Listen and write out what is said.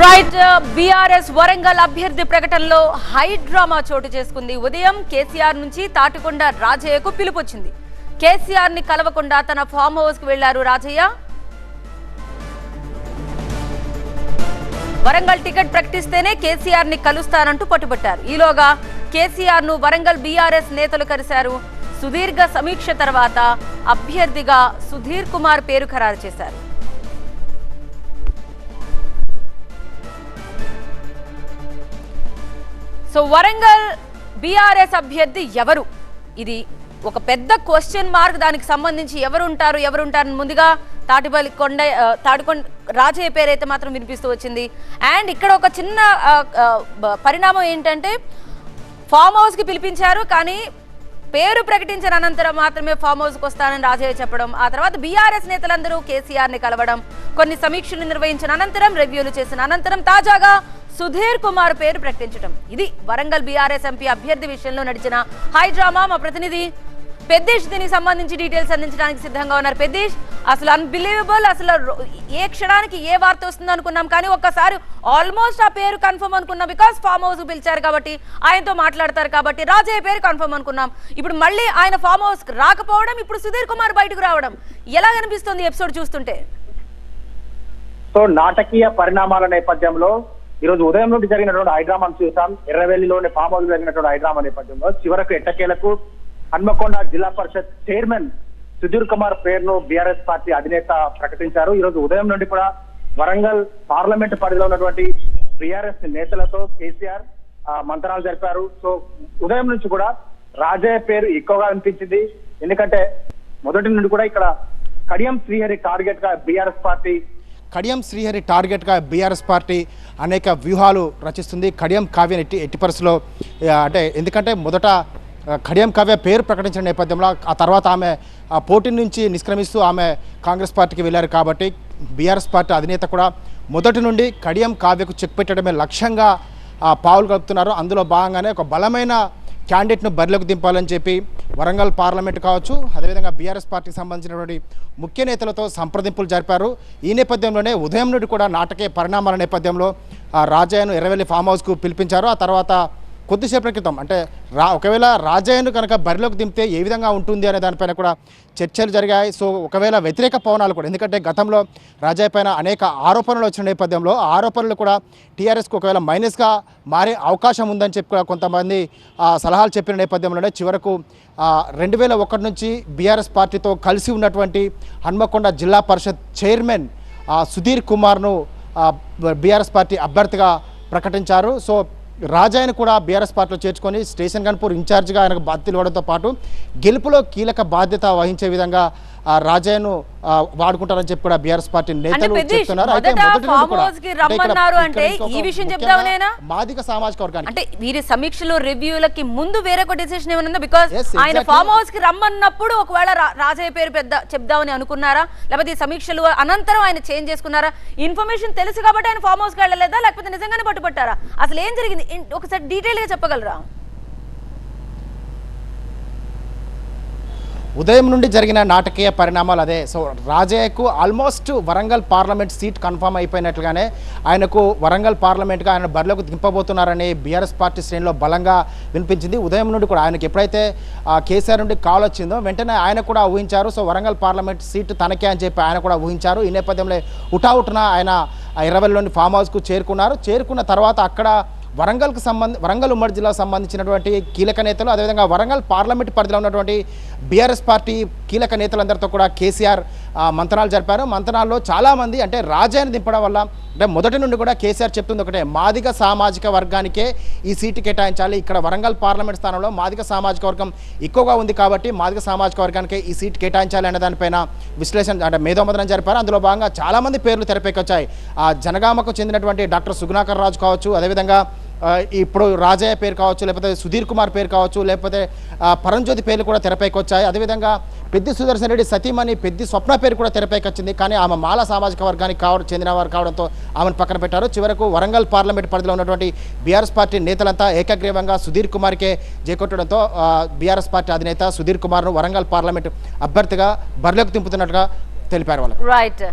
Right BRS uh, Warangal అభ్యర్థి ప్రకటనలో high drama చోటు చేసుకుంది. ఉదయం కేసీఆర్ నుంచి తాటికొండ రాజయ్యకు పిలుపొచ్చింది. కేసీఆర్ని కలవకుండా తన ఫామ్ హౌస్కు వెళ్ళారు రాజయ్య. వరంగల్ టికెట్ ప్రకటిస్తేనే కేసీఆర్ని కలుస్తానంటూ పట్టుబట్టారు. ఈలోగా కేసీఆర్ను వరంగల్ బీఆర్ఎస్ నేతలు కలిశారు. సుదీర్ఘ సమీక్ష తర్వాత అభ్యర్థిగా సుధీర్ కుమార్ పేరు ఖరారు చేశారు. సో వరంగల్ బీఆర్ఎస్ అభ్యర్థి ఎవరు? ఇది ఒక పెద్ద క్వశ్చన్ మార్క్ దానికి సంబంధించి ఎవరు ఉంటారు ఎవరు ఉంటారు ముందుగా తాటిపల్లి కొండ తాటికొండ రాజయ్య పేరు అయితే మాత్రం వినిపిస్తూ వచ్చింది. అండ్ ఇక్కడ ఒక చిన్న పరిణామం ఏంటంటే ఫామ్ హౌస్కి పిలిపించారు కానీ పేరు ప్రకటించిన అనంతరం మాత్రమే ఫామ్ హౌస్కి వస్తానని రాజయ్య చెప్పడం ఆ తర్వాత బీఆర్ఎస్ నేతలందరూ కేసీఆర్ని కలవడం కొన్ని సమీక్షలు నిర్వహించిన అనంతరం రివ్యూలు చేసిన అనంతరం తాజాగా సుధీర్ కుమార్ పేరు ప్రకటించడం ఇది వరంగల్ బీఆర్ఎస్ ఎంపీ అభ్యర్థి విషయంలో నడిచిన హై డ్రామా. మా ప్రతినిధి పెద్దేష్ దీనికి సంబంధించి డీటెయిల్స్ అందించడానికి సిద్ధంగా ఉన్నారు. పెద్దేష్ అసలు అన్బిలీవబుల్ అసలు ఏ క్షణానికి ఏ వార్త వస్తుందో అనుకున్నాం. కానీ ఒక్కసారి ఆల్మోస్ట్ ఆ పేరు కన్ఫర్మ్ అనుకున్నాం బికాస్ ఫామ్ హౌస్ పిలిచారు కాబట్టి ఆయనతో మాట్లాడతారు కాబట్టి రాజయ్య పేరు కన్ఫర్మ్ అనుకున్నాం. ఇప్పుడు మళ్ళీ ఆయన ఫామ్ హౌస్ రాకపోవడం ఇప్పుడు సుధీర్ కుమార్ బయటకు రావడం ఎలా కనిపిస్తుంది ఎపిసోడ్ చూస్తుంటే? సో నాటకీయ పరిణామాల నేపథ్యంలో ఈ రోజు ఉదయం నుండి జరిగినటువంటి హైడ్రామాను చూసాం. ఎర్రవెల్లిలోని ఫామ్ హౌస్ జరిగినటువంటి హైడ్రామా నేపథ్యంలో చివరకు ఎట్టకేలకు హన్మకొండ జిల్లా పరిషత్ చైర్మన్ సుధీర్ కుమార్ పేరును బీఆర్ఎస్ పార్టీ అధినేత ప్రకటించారు. ఈ రోజు ఉదయం నుండి కూడా వరంగల్ పార్లమెంట్ పరిధిలో ఉన్నటువంటి బీఆర్ఎస్ నేతలతో కేసీఆర్ మంత్రాలు మంతనాలు జరిపారు. సో ఉదయం నుంచి కూడా రాజయ్య పేరు ఎక్కువగా అనిపించింది ఎందుకంటే మొదటి నుండి కూడా ఇక్కడ కడియం శ్రీహరి టార్గెట్గా బీఆర్ఎస్ పార్టీ కడియం శ్రీహరి టార్గెట్గా బీఆర్ఎస్ పార్టీ అనేక వ్యూహాలు రచిస్తుంది. కడియం కావ్య ఎట్టి ఎట్టి పరిస్థితిలో అంటే ఎందుకంటే మొదట కడియం కావ్య పేరు ప్రకటించిన నేపథ్యంలో ఆ తర్వాత ఆమె ఆ పోటీ నుంచి నిష్క్రమిస్తూ ఆమె కాంగ్రెస్ పార్టీకి వెళ్ళారు కాబట్టి బీఆర్ఎస్ పార్టీ అధినేత కూడా మొదటి నుండి కడియం కావ్యకు చెక్ పెట్టడమే లక్ష్యంగా పావులు కలుపుతున్నారు. అందులో భాగంగానే ఒక బలమైన క్యాండిడేట్ను బరిలోకి దింపాలని చెప్పి వరంగల్ పార్లమెంట్ కావచ్చు అదేవిధంగా బీఆర్ఎస్ పార్టీకి సంబంధించినటువంటి ముఖ్య నేతలతో సంప్రదింపులు జరిపారు. ఈ నేపథ్యంలోనే ఉదయం నుండి కూడా నాటకీయ పరిణామాల నేపథ్యంలో రాజయ్యను ఎర్రవెల్లి ఫామ్ హౌస్కు పిలిపించారు. ఆ తర్వాత కొద్దిసేపటి క్రితం అంటే రా ఒకవేళ రాజయ్యను కనుక బరిలోకి దింపితే ఏ విధంగా ఉంటుంది అనే దానిపైన కూడా చర్చలు జరిగాయి. సో ఒకవేళ వ్యతిరేక పవనాలు కూడా ఎందుకంటే గతంలో రాజయ్య పైన అనేక ఆరోపణలు వచ్చిన నేపథ్యంలో ఆ ఆరోపణలు కూడా టీఆర్ఎస్కి ఒకవేళ మైనస్గా మారే అవకాశం ఉందని చెప్పి కూడా కొంతమంది సలహాలు చెప్పిన నేపథ్యంలోనే చివరకు రెండు వేల ఒకటి నుంచి బీఆర్ఎస్ పార్టీతో కలిసి ఉన్నటువంటి హన్మకొండ జిల్లా పరిషత్ చైర్మన్ సుధీర్ కుమార్ను బీఆర్ఎస్ పార్టీ అభ్యర్థిగా ప్రకటించారు. సో రాజాయన కూడా బీఆర్ఎస్ పార్టీలో చేర్చుకొని స్టేషన్ గన్పూర్ ఇన్ఛార్జ్గా ఆయనకు బాధ్యతలు ఇవ్వడంతో పాటు గెలుపులో కీలక బాధ్యత వహించే విధంగా ఆ, వాడుకుంటారని చెప్పి కూడా బీఆర్ఎస్ పార్టీ నేతలు చెప్తున్నారు. అయితే మొదట? మాదిక సామాజిక వర్గానికి. అంటే వీరి సమీక్షలు రివ్యూలకి ముందు వేరొక డిసిషన్ ఏమైనా బికాస్ ఆయన. ఫామ్ హౌస్కి రమ్మన్నప్పుడు ఒకవేళ రాజయ్య పేరు పెద్ద చెప్దామని అనుకున్నారా? లేకపోతే సమీక్షలు అనంతరం ఆయన చేంజ్ చేసుకున్నారా? ఇన్ఫర్మేషన్ తెలుసు కాబట్టి ఆయన ఫామ్ హౌస్కి వెళ్ళలేదా? లేకపోతే నిజంగానే పట్టుబట్టారా? అసలు ఏం జరిగింది? ఒకసారి డీటెయిల్గా చెప్పగలరా? ఉదయం నుండి జరిగిన నాటకీయ పరిణామాలు అదే. So రాజయ్యకు almost Warangal parliament seat confirm అయిపోయినట్లుగానే ఆయనకు వరంగల్ పార్లమెంట్గా ఆయన బరిలోకి దింపబోతున్నారని బీఆర్ఎస్ పార్టీ శ్రేణిలో బలంగా వినిపించింది. ఉదయం నుండి కూడా ఆయనకు ఎప్పుడైతే కేసీఆర్ నుండి కాల్ వచ్చిందో వెంటనే ఆయన కూడా ఊహించారు. సో వరంగల్ పార్లమెంట్ సీట్ తనకే అని చెప్పి ఆయన కూడా ఊహించారు. ఈ నేపథ్యంలో ఉటావుటున ఆయన ఇరవైలోని ఫామ్ హౌస్కు చేరుకున్నారు. చేరుకున్న తర్వాత అక్కడ వరంగల్కు సంబంధ వరంగల్ ఉమ్మడి జిల్లాకు సంబంధించినటువంటి కీలక నేతలు అదేవిధంగా వరంగల్ పార్లమెంట్ పరిధిలో ఉన్నటువంటి బీఆర్ఎస్ పార్టీ కీలక నేతలందరితో కూడా కేసీఆర్ మంత్రాలు మంతనాలు జరిపారు. మంతనాల్లో చాలామంది అంటే రాజాని దింపడం వల్ల అంటే మొదటి నుండి కూడా కేసీఆర్ చెప్తుంది ఒకటే మాదిగ సామాజిక వర్గానికే ఈ సీటు కేటాయించాలి. ఇక్కడ వరంగల్ పార్లమెంట్ స్థానంలో మాదిగ సామాజిక వర్గం ఎక్కువగా ఉంది కాబట్టి మాదిగ సామాజిక వర్గానికే ఈ సీట్ కేటాయించాలి అనే దానిపైన విశ్లేషణ అంటే మేధోమదనం జరిపారు. అందులో భాగంగా చాలామంది పేర్లు తెరపైకి వచ్చాయి ఆ జనగామకు చెందినటువంటి డాక్టర్ సుగుణాకర్ రాజు కావచ్చు అదేవిధంగా ఇప్పుడు రాజయ్య పేరు కావచ్చు లేకపోతే సుధీర్ కుమార్ పేరు కావచ్చు లేకపోతే పరంజ్యోతి పేర్లు కూడా తెరపైకి వచ్చాయి. అదేవిధంగా పెద్ది సుదర్శన్ రెడ్డి సతీమణి పెద్ది స్వప్న పేరు కూడా తెరపైకి వచ్చింది. కానీ ఆమె మాల సామాజిక వర్గానికి కావడం చెందిన వారు కావడంతో ఆమెను పక్కన పెట్టారు. చివరకు వరంగల్ పార్లమెంట్ పరిధిలో ఉన్నటువంటి బీఆర్ఎస్ పార్టీ నేతలంతా ఏకగ్రీవంగా సుధీర్ కుమార్కే చేకొట్టడంతో బీఆర్ఎస్ పార్టీ అధినేత సుధీర్ కుమార్ను వరంగల్ పార్లమెంట్ అభ్యర్థిగా బరిలోకి దింపుతున్నట్టుగా తెలిపారు వాళ్ళు రైట్